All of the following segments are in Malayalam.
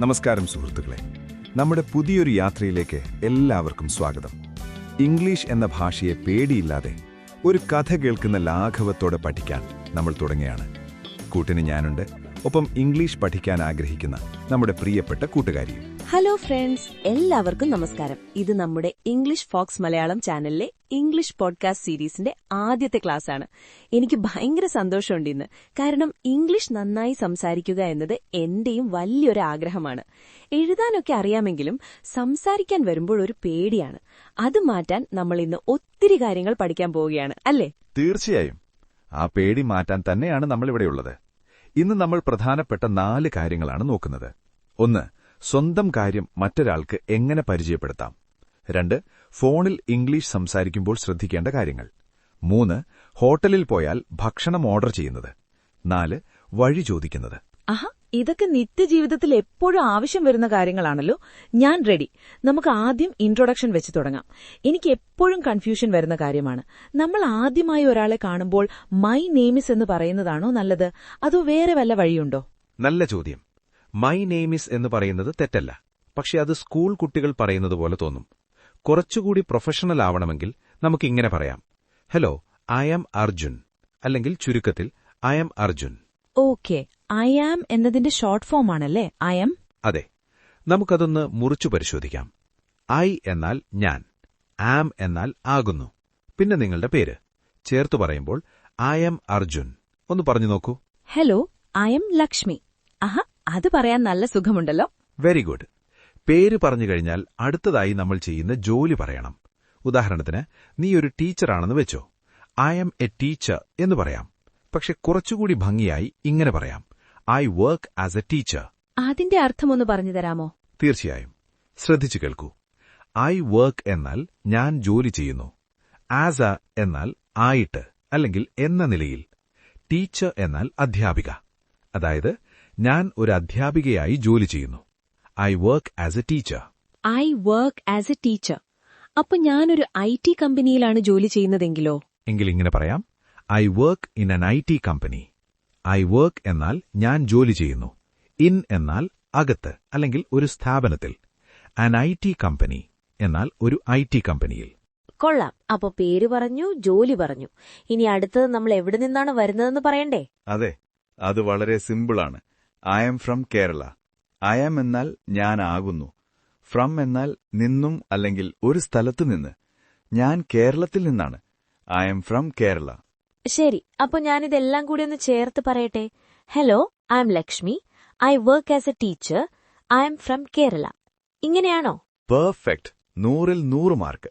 നമസ്കാരം സുഹൃത്തുക്കളെ. നമ്മുടെ പുതിയൊരു യാത്രയിലേക്ക് എല്ലാവർക്കും സ്വാഗതം. ഇംഗ്ലീഷ് എന്ന ഭാഷയെ പേടിയില്ലാതെ ഒരു കഥ കേൾക്കുന്ന ലാഘവത്തോടെ പഠിക്കാൻ നമ്മൾ തുടങ്ങുകയാണ്. കൂട്ടിന് ഞാനുണ്ട്. ഒപ്പം ഇംഗ്ലീഷ് പഠിക്കാൻ ആഗ്രഹിക്കുന്ന നമ്മുടെ പ്രിയപ്പെട്ട കൂട്ടുകാരിയും ഹലോ ഫ്രണ്ട്സ് എല്ലാവർക്കും നമസ്കാരം. ഇത് നമ്മുടെ ഇംഗ്ലീഷ് ഫോക്സ് മലയാളം ചാനലിലെ ഇംഗ്ലീഷ് പോഡ്കാസ്റ്റ് സീരീസിന്റെ ആദ്യത്തെ ക്ലാസ് ആണ് എനിക്ക് ഭയങ്കര സന്തോഷമുണ്ട് ഇന്ന്. കാരണം ഇംഗ്ലീഷ് നന്നായി സംസാരിക്കുക എന്നത് എന്റെയും വലിയൊരു ആഗ്രഹമാണ്. എഴുതാനൊക്കെ അറിയാമെങ്കിലും സംസാരിക്കാൻ വരുമ്പോൾ ഒരു പേടിയാണ്. അത് മാറ്റാൻ നമ്മൾ ഇന്ന് ഒത്തിരി കാര്യങ്ങൾ പഠിക്കാൻ പോവുകയാണ് അല്ലേ? തീർച്ചയായും. ആ പേടി മാറ്റാൻ തന്നെയാണ് നമ്മളിവിടെയുള്ളത് ഇന്ന് നമ്മൾ പ്രധാനപ്പെട്ട നാല് കാര്യങ്ങളാണ് നോക്കുന്നത്. ഒന്ന് സ്വന്തം കാര്യം മറ്റൊരാൾക്ക് എങ്ങനെ പരിചയപ്പെടുത്താം? രണ്ട് ഫോണിൽ ഇംഗ്ലീഷ് സംസാരിക്കുമ്പോൾ ശ്രദ്ധിക്കേണ്ട കാര്യങ്ങൾ. മൂന്ന് ഹോട്ടലിൽ പോയാൽ ഭക്ഷണം ഓർഡർ ചെയ്യുന്നത്. നാല് വഴി ചോദിക്കുന്നത്. ഇതൊക്കെ നിത്യജീവിതത്തിൽ എപ്പോഴും ആവശ്യം വരുന്ന കാര്യങ്ങളാണല്ലോ. ഞാൻ റെഡി നമുക്ക് ആദ്യം ഇൻട്രൊഡക്ഷൻ വെച്ച് തുടങ്ങാം. എനിക്ക് എപ്പോഴും കൺഫ്യൂഷൻ വരുന്ന കാര്യമാണ്. നമ്മൾ ആദ്യമായി ഒരാളെ കാണുമ്പോൾ മൈ നെയിമിസ് എന്ന് പറയുന്നതാണോ നല്ലത്? അതോ വേറെ വല്ല വഴിയുണ്ടോ? നല്ല ചോദ്യം. മൈ നെയിമിസ് എന്ന് പറയുന്നത് തെറ്റല്ല. പക്ഷെ അത് സ്കൂൾ കുട്ടികൾ പറയുന്നത് പോലെ തോന്നും. കുറച്ചുകൂടി പ്രൊഫഷണൽ ആവണമെങ്കിൽ നമുക്കിങ്ങനെ പറയാം. ഹലോ ഐ ആം അർജുൻ അല്ലെങ്കിൽ ചുരുക്കത്തിൽ I am Arjun okay I am എന്നതിന്റെ ഷോർട്ട് ഫോം ആണല്ലേ? ഐ എം അതെ. നമുക്കതൊന്ന് മുറിച്ചു പരിശോധിക്കാം. ഐ എന്നാൽ ഞാൻ. ആം എന്നാൽ ആകുന്നു. പിന്നെ നിങ്ങളുടെ പേര്. ചേർത്തു പറയുമ്പോൾ ഐ എം അർജുൻ. ഒന്ന് പറഞ്ഞു നോക്കൂ. ഹലോ ഐ എം ലക്ഷ്മി ആഹാ അത് പറയാൻ നല്ല സുഖമുണ്ടല്ലോ. വെരി ഗുഡ് പേര് പറഞ്ഞു കഴിഞ്ഞാൽ അടുത്തതായി നമ്മൾ ചെയ്യുന്ന ജോലി പറയണം. ഉദാഹരണത്തിന് നീ ഒരു ടീച്ചറാണെന്ന് വെച്ചോ. ഐ എം എ ടീച്ചർ എന്ന് പറയാം. പക്ഷെ കുറച്ചുകൂടി ഭംഗിയായി ഇങ്ങനെ പറയാം. I work as a teacher അതിന്റെ അർത്ഥമൊന്ന് പറഞ്ഞു തരാമോ? തീർച്ചയായും. ശ്രദ്ധിച്ചു കേൾക്കൂ. ഐ വർക്ക് എന്നാൽ ഞാൻ ജോലി ചെയ്യുന്നു. ആസ് എ എന്നാൽ ആയിട്ട് അല്ലെങ്കിൽ എന്ന നിലയിൽ. ടീച്ചർ എന്നാൽ അധ്യാപിക. അതായത് ഞാൻ ഒരു അധ്യാപികയായി ജോലി ചെയ്യുന്നു. I work as a teacher I work as a teacher അപ്പൊ ഞാനൊരു ഐ ടി കമ്പനിയിലാണ് ജോലി ചെയ്യുന്നതെങ്കിലോ? എങ്കിൽ ഇങ്ങനെ പറയാം. I work in an I T company I work എന്നാൽ ഞാൻ ജോലി ചെയ്യുന്നു. ഇൻ എന്നാൽ അകത്ത് അല്ലെങ്കിൽ ഒരു സ്ഥാപനത്തിൽ. ആൻ ഐ ടി കമ്പനി എന്നാൽ ഒരു ഐ ടി കമ്പനിയിൽ. കൊള്ളാം. അപ്പൊ പേര് പറഞ്ഞു ജോലി പറഞ്ഞു. ഇനി അടുത്തത് നമ്മൾ എവിടെ നിന്നാണ് വരുന്നതെന്ന് പറയണ്ടേ? അതെ അത് വളരെ സിമ്പിൾ ആണ് I am from Kerala. I am എന്നാൽ ഞാൻ ആകുന്നു. ഫ്രം എന്നാൽ നിന്നും അല്ലെങ്കിൽ ഒരു സ്ഥലത്തു നിന്ന്. ഞാൻ കേരളത്തിൽ നിന്നാണ്. I am from Kerala. ശരി അപ്പൊ ഞാനിതെല്ലാം കൂടി ഒന്ന് ചേർത്ത് പറയട്ടെ? Hello I'm Lakshmi I work as a teacher I'm from Kerala ഇങ്ങനെയാണോ? പെർഫെക്റ്റ് നൂറിൽ നൂറ് മാർക്ക്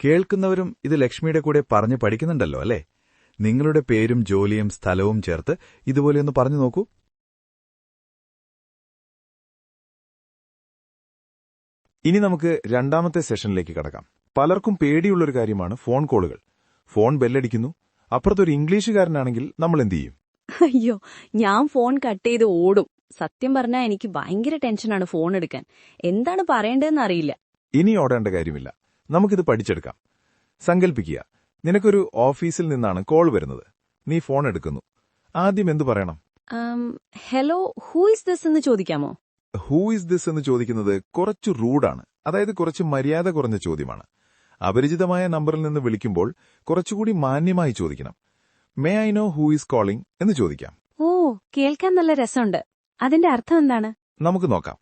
കേൾക്കുന്നവരും ഇത് ലക്ഷ്മിയുടെ കൂടെ പറഞ്ഞു പഠിക്കുന്നുണ്ടല്ലോ അല്ലേ? നിങ്ങളുടെ പേരും ജോലിയും സ്ഥലവും ചേർത്ത് ഇതുപോലെയൊന്ന് പറഞ്ഞു നോക്കൂ. ഇനി നമുക്ക് രണ്ടാമത്തെ സെഷനിലേക്ക് കടക്കാം. പലർക്കും പേടിയുള്ളൊരു കാര്യമാണ് ഫോൺ കോളുകൾ ഫോൺ ബെല്ലടിക്കുന്നു അപ്പുറത്തൊരു ഇംഗ്ലീഷുകാരനാണെങ്കിൽ നമ്മൾ എന്ത് ചെയ്യും? അയ്യോ ഞാൻ ഫോൺ കട്ട് ചെയ്ത് ഓടും. സത്യം പറഞ്ഞാൽ എനിക്ക് ഭയങ്കര ടെൻഷനാണ് ഫോൺ എടുക്കാൻ. എന്താണ് പറയേണ്ടതെന്ന് അറിയില്ല. ഇനി ഓടേണ്ട കാര്യമില്ല. നമുക്കിത് പഠിച്ചെടുക്കാം. സങ്കല്പിക്കുക നിനക്കൊരു ഓഫീസിൽ നിന്നാണ് കോൾ വരുന്നത്. നീ ഫോൺ എടുക്കുന്നു. ആദ്യം എന്തു പറയണം? ഹലോ ഹൂ ഇസ് ദിസ് എന്ന് ചോദിക്കാമോ? ഹൂ ഇസ് ദിസ് എന്ന് ചോദിക്കുന്നത് കുറച്ച് റൂഡാണ്. അതായത് കുറച്ച് മര്യാദ കുറഞ്ഞ ചോദ്യമാണ്. അപരിചിതമായ നമ്പറിൽ നിന്ന് വിളിക്കുമ്പോൾ കുറച്ചുകൂടി മാന്യമായി ചോദിക്കണം. May I know who is calling എന്ന് ചോദിക്കാം. ഓ കേൾക്കാൻ നല്ല രസമുണ്ട്. അതിന്റെ അർത്ഥം എന്താണ്? നമുക്ക് നോക്കാം.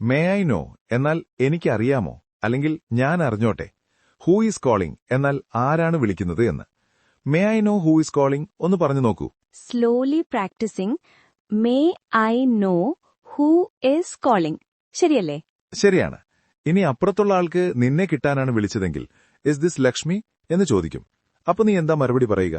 മേ ഐ നോ എന്നാൽ എനിക്കറിയാമോ? അല്ലെങ്കിൽ ഞാൻ അറിഞ്ഞോട്ടെ. ഹൂ ഈസ് കോളിംഗ് എന്നാൽ ആരാണ് വിളിക്കുന്നത് എന്ന്. May I know who is calling ഒന്ന് പറഞ്ഞു നോക്കൂ. Slowly practising may I know who is calling ശരിയല്ലേ? ശരിയാണ്. ഇനി അപ്പുറത്തുള്ള ആൾക്ക് നിന്നെ കിട്ടാനാണ് വിളിച്ചതെങ്കിൽ ഇസ് ദിസ് ലക്ഷ്മി എന്ന് ചോദിക്കും. അപ്പൊ നീ എന്താ മറുപടി പറയുക?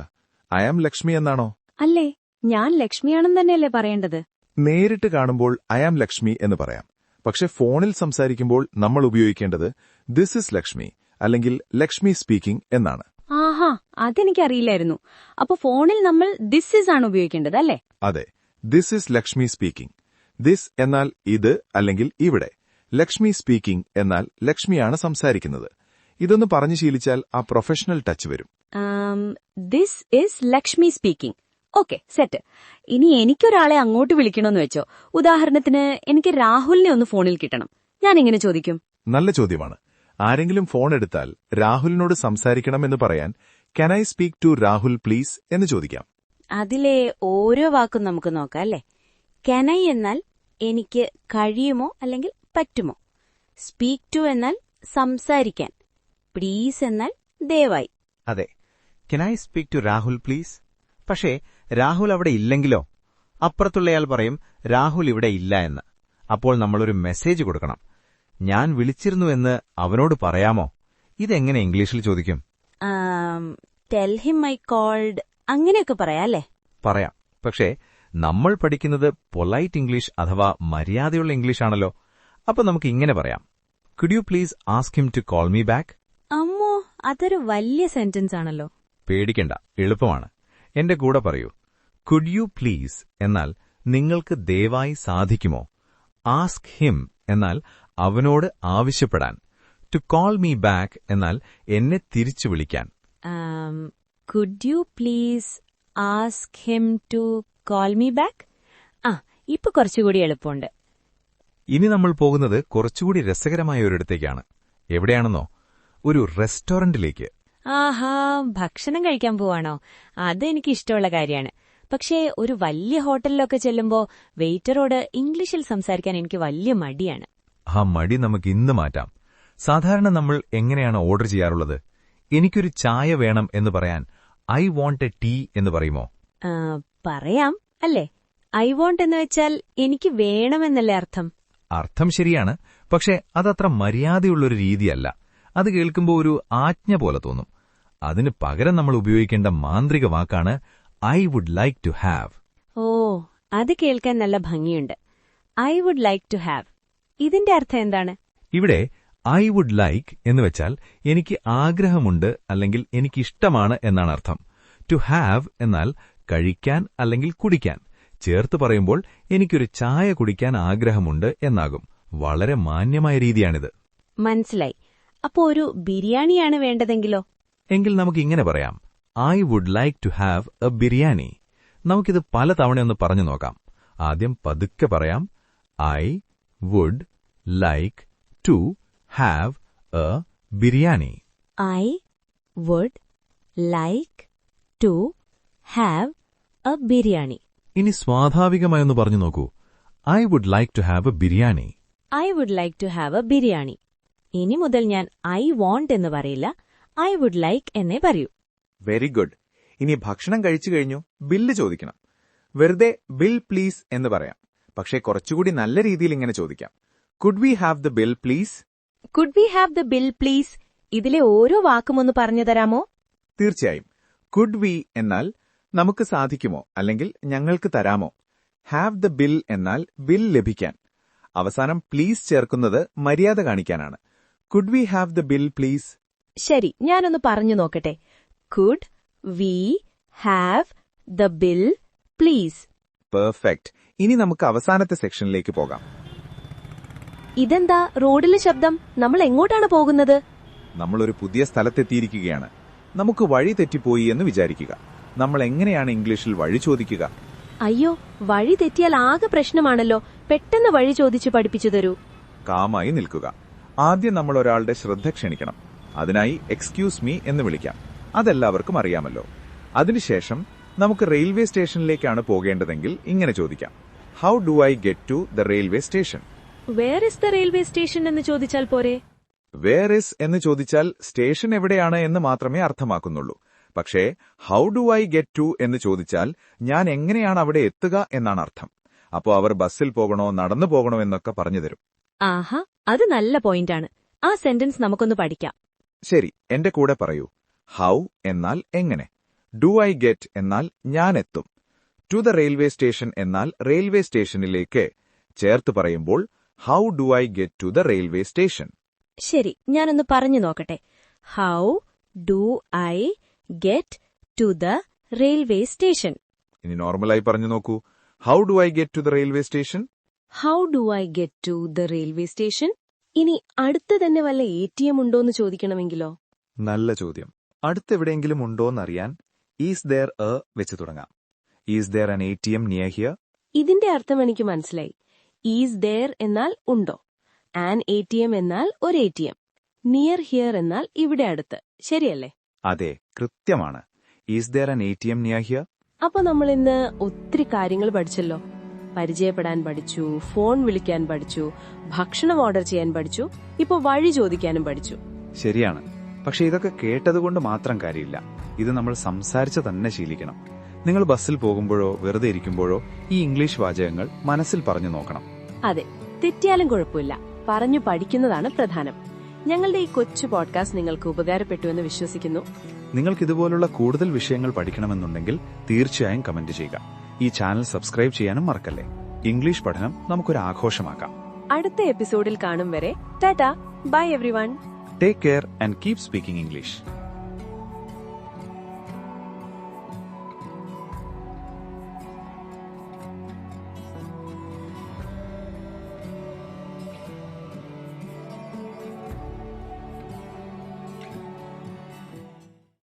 ഐ ആം ലക്ഷ്മി എന്നാണോ? അല്ലേ ഞാൻ ലക്ഷ്മിയാണെന്ന് തന്നെയല്ലേ പറയേണ്ടത്? നേരിട്ട് കാണുമ്പോൾ ഐ ആം ലക്ഷ്മി എന്ന് പറയാം. പക്ഷെ ഫോണിൽ സംസാരിക്കുമ്പോൾ നമ്മൾ ഉപയോഗിക്കേണ്ടത് ദിസ് ഇസ് ലക്ഷ്മി അല്ലെങ്കിൽ ലക്ഷ്മി സ്പീക്കിംഗ് എന്നാണ്. ആഹാ അതെനിക്കറിയില്ലായിരുന്നു. അപ്പൊ ഫോണിൽ നമ്മൾ ദിസ് ഇസ് ആണ് ഉപയോഗിക്കേണ്ടത് അല്ലേ? അതെ this is Lakshmi speaking this എന്നാൽ ഇത് അല്ലെങ്കിൽ ഇവിടെ. ലക്ഷ്മി സ്പീക്കിംഗ് എന്നാൽ ലക്ഷ്മിയാണ് സംസാരിക്കുന്നത്. ഇതൊന്ന് പറഞ്ഞു ശീലിച്ചാൽ ആ പ്രൊഫഷണൽ ടച്ച് വരും. This is Lakshmi speaking okay set ഇനി എനിക്കൊരാളെ അങ്ങോട്ട് വിളിക്കണമെന്ന് വെച്ചോ. ഉദാഹരണത്തിന് എനിക്ക് രാഹുലിനെ ഒന്ന് ഫോണിൽ കിട്ടണം. ഞാൻ എങ്ങനെ ചോദിക്കും? നല്ല ചോദ്യമാണ്. ആരെങ്കിലും ഫോൺ എടുത്താൽ രാഹുലിനോട് സംസാരിക്കണമെന്ന് പറയാൻ can I speak to Rahul please എന്ന് ചോദിക്കാം. അതിലെ ഓരോ വാക്കും നമുക്ക് നോക്കാം അല്ലേ? കെനൈ എന്നാൽ എനിക്ക് കഴിയുമോ അല്ലെങ്കിൽ പറ്റുമോ? സ്പീക്ക് ടു എന്നാൽ സംസാരിക്കാൻ. പ്ലീസ് എന്നാൽ ദയവായി. അതെ. Can I speak to Rahul please പക്ഷേ രാഹുൽ അവിടെ ഇല്ലെങ്കിലോ? അപ്പുറത്തുള്ളയാൾ പറയും രാഹുൽ ഇവിടെ ഇല്ല എന്ന്. അപ്പോൾ നമ്മളൊരു മെസ്സേജ് കൊടുക്കണം. ഞാൻ വിളിച്ചിരുന്നു എന്ന് അവനോട് പറയാമോ? ഇതെങ്ങനെ ഇംഗ്ലീഷിൽ ചോദിക്കും? ടെൽ ഹിം ഐ കോൾഡ് അങ്ങനെയൊക്കെ പറയാം അല്ലേ? പറയാം. പക്ഷേ നമ്മൾ പഠിക്കുന്നത് പൊലൈറ്റ് ഇംഗ്ലീഷ് അഥവാ മര്യാദയുള്ള ഇംഗ്ലീഷ് ആണല്ലോ. അപ്പൊ നമുക്ക് ഇങ്ങനെ പറയാം. Could you please ask him to call me back അമ്മോ അതൊരു വലിയ സെന്റൻസ് ആണല്ലോ. പേടിക്കണ്ട എളുപ്പമാണ്. എന്റെ കൂടെ പറയൂ. കുഡ് യു പ്ലീസ് എന്നാൽ നിങ്ങൾക്ക് ദയവായി സാധിക്കുമോ? ആസ്ക് ഹിം എന്നാൽ അവനോട് ആവശ്യപ്പെടാൻ. ടു കോൾ മീ ബാക്ക് എന്നാൽ എന്നെ തിരിച്ചു വിളിക്കാൻ. Could you please ask him to call me back ആ ഇപ്പൊ കുറച്ചുകൂടി എളുപ്പമുണ്ട്. ഇനി നമ്മൾ പോകുന്നത് കുറച്ചുകൂടി രസകരമായ ഒരിടത്തേക്കാണ് എവിടെയാണെന്നോ? ഒരു റെസ്റ്റോറന്റിലേക്ക്. ആഹാ ഭക്ഷണം കഴിക്കാൻ പോവാണോ? അതെനിക്ക് ഇഷ്ടമുള്ള കാര്യമാണ്. പക്ഷേ ഒരു വലിയ ഹോട്ടലിലൊക്കെ ചെല്ലുമ്പോ വെയിറ്ററോട് ഇംഗ്ലീഷിൽ സംസാരിക്കാൻ എനിക്ക് വലിയ മടിയാണ്. ആ മടി നമുക്ക് ഇന്ന് മാറ്റാം. സാധാരണ നമ്മൾ എങ്ങനെയാണ് ഓർഡർ ചെയ്യാറുള്ളത്? എനിക്കൊരു ചായ വേണം എന്ന് പറയാൻ ഐ വോണ്ട് എ ടീ എന്ന് പറയുമോ? പറയാം അല്ലേ? ഐ വോണ്ട് എന്ന് വെച്ചാൽ എനിക്ക് വേണമെന്നല്ലേ അർത്ഥം? അർത്ഥം ശരിയാണ് പക്ഷെ അതത്ര മര്യാദയുള്ളൊരു രീതിയല്ല. അത് കേൾക്കുമ്പോൾ ഒരു ആജ്ഞ പോലെ തോന്നും. അതിന് പകരം നമ്മൾ ഉപയോഗിക്കേണ്ട മാന്ത്രിക വാക്കാണ് I would like to have ഓ അത് കേൾക്കാൻ നല്ല ഭംഗിയുണ്ട്. I would like to have ഇതിന്റെ അർത്ഥം എന്താണ്? ഇവിടെ ഐ വുഡ് ലൈക്ക് എന്ന് വെച്ചാൽ എനിക്ക് ആഗ്രഹമുണ്ട് അല്ലെങ്കിൽ എനിക്കിഷ്ടമാണ് എന്നാണ് അർത്ഥം. ടു ഹാവ് എന്നാൽ കഴിക്കാൻ അല്ലെങ്കിൽ കുടിക്കാൻ. ചേർത്ത് പറയുമ്പോൾ എനിക്കൊരു ചായ കുടിക്കാൻ ആഗ്രഹമുണ്ട് എന്നാകും. വളരെ മാന്യമായ രീതിയാണിത്. മനസ്സിലായി. അപ്പോ ഒരു ബിരിയാണിയാണ് വേണ്ടതെങ്കിലോ? എങ്കിൽ നമുക്ക് ഇങ്ങനെ പറയാം. I would like to have a biryani നമുക്കിത് പല തവണയൊന്ന് പറഞ്ഞു നോക്കാം. ആദ്യം പതുക്കെ പറയാം. I would like to have a biryani I would like to have a biryani ഇനി സ്വാഭാവികമായൊന്ന് പറഞ്ഞു നോക്കൂ. I would like to have a biryani I would like to have a biryani ഇനി മുതൽ ഞാൻ ഐ വോണ്ട് എന്ന് പറയില്ല. ഐ വുഡ് ലൈക്ക് എന്നേ പറയൂ. വെരി ഗുഡ് ഇനി ഭക്ഷണം കഴിച്ചു കഴിഞ്ഞു ബില്ല് ചോദിക്കണം. വെറുതെ ബിൽ പ്ലീസ് എന്ന് പറയാം. പക്ഷേ കുറച്ചുകൂടി നല്ല രീതിയിൽ ഇങ്ങനെ ചോദിക്കാം. Could we have the bill please could we have the bill please ഇതിലെ ഓരോ വാക്കും ഒന്ന് പറഞ്ഞു തരാമോ? തീർച്ചയായും. കുഡ് വി എന്നാൽ നമുക്ക് സാധിക്കുമോ? അല്ലെങ്കിൽ ഞങ്ങൾക്ക് തരാമോ? ഹാവ് ദ ബിൽ എന്നാൽ ബിൽ ലഭിക്കാൻ. അവസാനം പ്ലീസ് ചേർക്കുന്നത് മര്യാദ കാണിക്കാനാണ്. Could we have the bill please ശരി ഞാനൊന്ന് പറഞ്ഞു നോക്കട്ടെ. Could we have the bill please perfect ഇനി നമുക്ക് അവസാനത്തെ സെക്ഷനിലേക്ക് പോകാം. ഇതെന്താ റോഡിലെ ശബ്ദം? നമ്മൾ എങ്ങോട്ടാണ് പോകുന്നത്? നമ്മളൊരു പുതിയ സ്ഥലത്തെത്തിയിരിക്കുകയാണ്. നമുക്ക് വഴി തെറ്റിപ്പോയി എന്ന് വിചാരിക്കുക. നമ്മൾ എങ്ങനെയാണ് ഇംഗ്ലീഷിൽ വഴി ചോദിക്കുക? അയ്യോ വഴി തെറ്റിയാൽ ആകെ പ്രശ്നമാണല്ലോ. പെട്ടെന്ന് വഴി ചോദിച്ച് പഠിപ്പിച്ചു തരൂ. കാമായി നിൽക്കുക. ആദ്യം നമ്മൾ ഒരാളുടെ ശ്രദ്ധ ക്ഷണിക്കണം. അതിനായി എക്സ്ക്യൂസ് മീ എന്ന് വിളിക്കാം. അതെല്ലാവർക്കും അറിയാമല്ലോ. അതിനുശേഷം നമുക്ക് റെയിൽവേ സ്റ്റേഷനിലേക്കാണ് പോകേണ്ടതെങ്കിൽ ഇങ്ങനെ ചോദിക്കാം. How do I get to the railway station where is the railway station എന്ന് ചോദിച്ചാൽ പോരെ? വേർ ഇസ് എന്ന് ചോദിച്ചാൽ സ്റ്റേഷൻ എവിടെയാണ് എന്ന് മാത്രമേ അർത്ഥമാക്കുന്നുള്ളൂ. പക്ഷേ how do I get to എന്ന് ചോദിച്ചാൽ ഞാൻ എങ്ങനെയാണ് അവിടെ എത്തുക എന്നാണ് അർത്ഥം. അപ്പോ അവർ ബസ്സിൽ പോകണോ നടന്നു പോകണോ എന്നൊക്കെ പറഞ്ഞു തരും. ആഹാ അത് നല്ല പോയിന്റാണ്. ആ സെന്റൻസ് നമുക്കൊന്ന് പഠിക്കാം. ശരി എന്റെ കൂടെ പറയൂ. ഹൗ എന്നാൽ എങ്ങനെ? ഡു ഐ ഗെറ്റ് എന്നാൽ ഞാൻ എത്തും. ടു ദ റെയിൽവേ സ്റ്റേഷൻ എന്നാൽ റെയിൽവേ സ്റ്റേഷനിലേക്ക് ചേർത്ത് പറയുമ്പോൾ how do I get to the railway station ശരി ഞാനൊന്ന് പറഞ്ഞു നോക്കട്ടെ. How do I get to the railway station ഇനി നോർമലായി പറഞ്ഞു നോക്കൂ. How do I get to the railway station how do I get to the railway station ഇനി അടുത്ത് തന്നെ വല്ല എ ടി എം ഉണ്ടോന്ന് ചോദിക്കണമെങ്കിലോ? നല്ല ചോദ്യം. അടുത്ത് എവിടെയെങ്കിലും ഉണ്ടോന്നറിയാൻ ഈസ് ദർ എ വെച്ച് തുടങ്ങാം. Is there an A T M near here ഇതിന്റെ അർത്ഥം എനിക്ക് മനസ്സിലായി. ഈസ് ദർ എന്നാൽ ഉണ്ടോ? ആൻ എ ടി എം എന്നാൽ ഒരു A T M near here എന്നാൽ ഇവിടെ അടുത്ത്. ശരിയല്ലേ? അതെ കൃത്യമാണ്. Is there an A T M near here അപ്പൊ നമ്മൾ ഇന്ന് ഒത്തിരി കാര്യങ്ങൾ പഠിച്ചല്ലോ. പരിചയപ്പെടാൻ പഠിച്ചു ഫോൺ വിളിക്കാൻ പഠിച്ചു ഭക്ഷണം ഓർഡർ ചെയ്യാൻ പഠിച്ചു ഇപ്പൊ വഴി ചോദിക്കാനും പഠിച്ചു. ശരിയാണ്. പക്ഷെ ഇതൊക്കെ കേട്ടതുകൊണ്ട് മാത്രം കാര്യമില്ല. ഇത് നമ്മൾ സംസാരിച്ച് തന്നെ ശീലിക്കണം. നിങ്ങൾ ബസ്സിൽ പോകുമ്പോഴോ വെറുതെ ഇരിക്കുമ്പോഴോ ഈ ഇംഗ്ലീഷ് വാചകങ്ങൾ മനസ്സിൽ പറഞ്ഞു നോക്കണം. അതെ തെറ്റിയാലും കുഴപ്പമില്ല. പറഞ്ഞു പഠിക്കുന്നതാണ് പ്രധാനം. ഞങ്ങളുടെ ഈ കൊച്ചു പോഡ്കാസ്റ്റ് നിങ്ങൾക്ക് ഉപകാരപ്പെട്ടു എന്ന് വിശ്വസിക്കുന്നു. നിങ്ങൾക്ക് ഇതുപോലുള്ള കൂടുതൽ വിഷയങ്ങൾ പഠിക്കണമെന്നുണ്ടെങ്കിൽ തീർച്ചയായും കമന്റ് ചെയ്യുക. ഈ ചാനൽ സബ്സ്ക്രൈബ് ചെയ്യാനും മറക്കല്ലേ? ഇംഗ്ലീഷ് പഠനം നമുക്കൊരു ആഘോഷമാക്കാം. അടുത്ത എപ്പിസോഡിൽ കാണും വരെ Tata bye everyone take care and keep speaking English